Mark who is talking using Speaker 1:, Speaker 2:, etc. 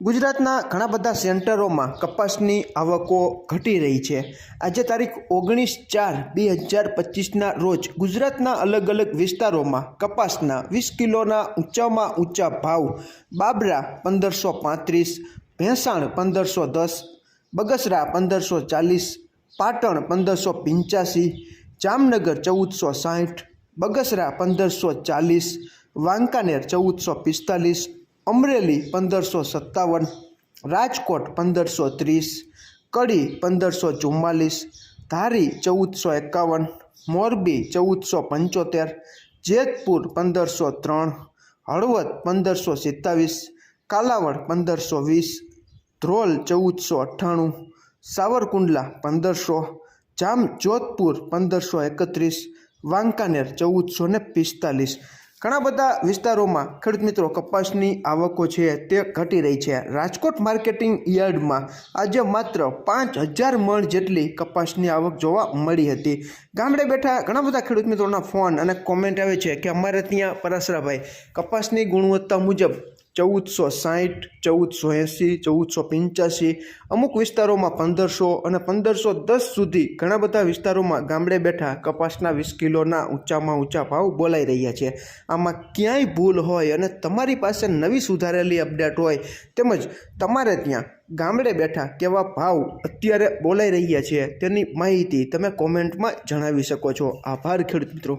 Speaker 1: ગુજરાતના ઘણા બધા સેન્ટરોમાં કપાસની આવકો ઘટી રહી છે. આજે તારીખ ઓગણીસ ચાર બે હજાર પચીસના રોજ ગુજરાતના અલગ અલગ વિસ્તારોમાં કપાસના વીસ કિલોના ઊંચામાં ઊંચા ભાવ બાબરા પંદરસો પાંત્રીસ, ભેંસાણ પંદરસો દસ, બગસરા પંદરસો ચાલીસ, પાટણ પંદરસો પંચ્યાસી, જામનગર ચૌદસો સાહીઠ બગસરા પંદરસો ચાલીસ, વાંકાનેર ચૌદસો પિસ્તાલીસ અમરેલી પંદરસો સત્તાવન, રાજકોટ પંદરસો ત્રીસ, કડી પંદરસો ચુમ્માલીસ, ધારી ચૌદસો એકાવન, મોરબી ચૌદસો પંચોતેર, જેતપુર પંદરસો ત્રણ, હળવદ પંદરસો સિત્તાવીસ, કાલાવડ પંદરસો વીસ, ધ્રોલ ચૌદસો અઠ્ઠાણું, સાવરકુંડલા પંદરસો જામ જોધપુર પંદરસો એકત્રીસ, વાંકાનેર ચૌદસો ને પિસ્તાલીસ ઘણા બધા વિસ્તારોમાં ખેડૂત મિત્રો કપાસની આવકો છે તે ઘટી રહી છે. રાજકોટ માર્કેટિંગ યાર્ડમાં આજે માત્ર પાંચ હજાર મણ જેટલી કપાસની આવક જોવા મળી હતી. ગામડે બેઠા ઘણા બધા ખેડૂત મિત્રોના ફોન અને કોમેન્ટ આવે છે કે અમારે ત્યાં પરાસરાભાઈ, કપાસની ગુણવત્તા મુજબ ચૌદસો સાઠ, ચૌદસો એંસી, ચૌદસો પંચ્યાસી, અમુક વિસ્તારોમાં પંદરસો અને પંદરસો દસ સુધી ઘણા બધા વિસ્તારોમાં ગામડે બેઠા કપાસના વીસ કિલોના ઊંચામાં ઊંચા ભાવ બોલાઈ રહ્યા છે. આમાં ક્યાંય ભૂલ હોય અને તમારી પાસે નવી સુધારેલી અપડેટ હોય તેમજ તમારે ત્યાં ગામડે બેઠા કેવા ભાવ અત્યારે બોલાઈ રહ્યા છે તેની માહિતી તમે કોમેન્ટમાં જણાવી શકો છો. આભાર ખેડૂત મિત્રો.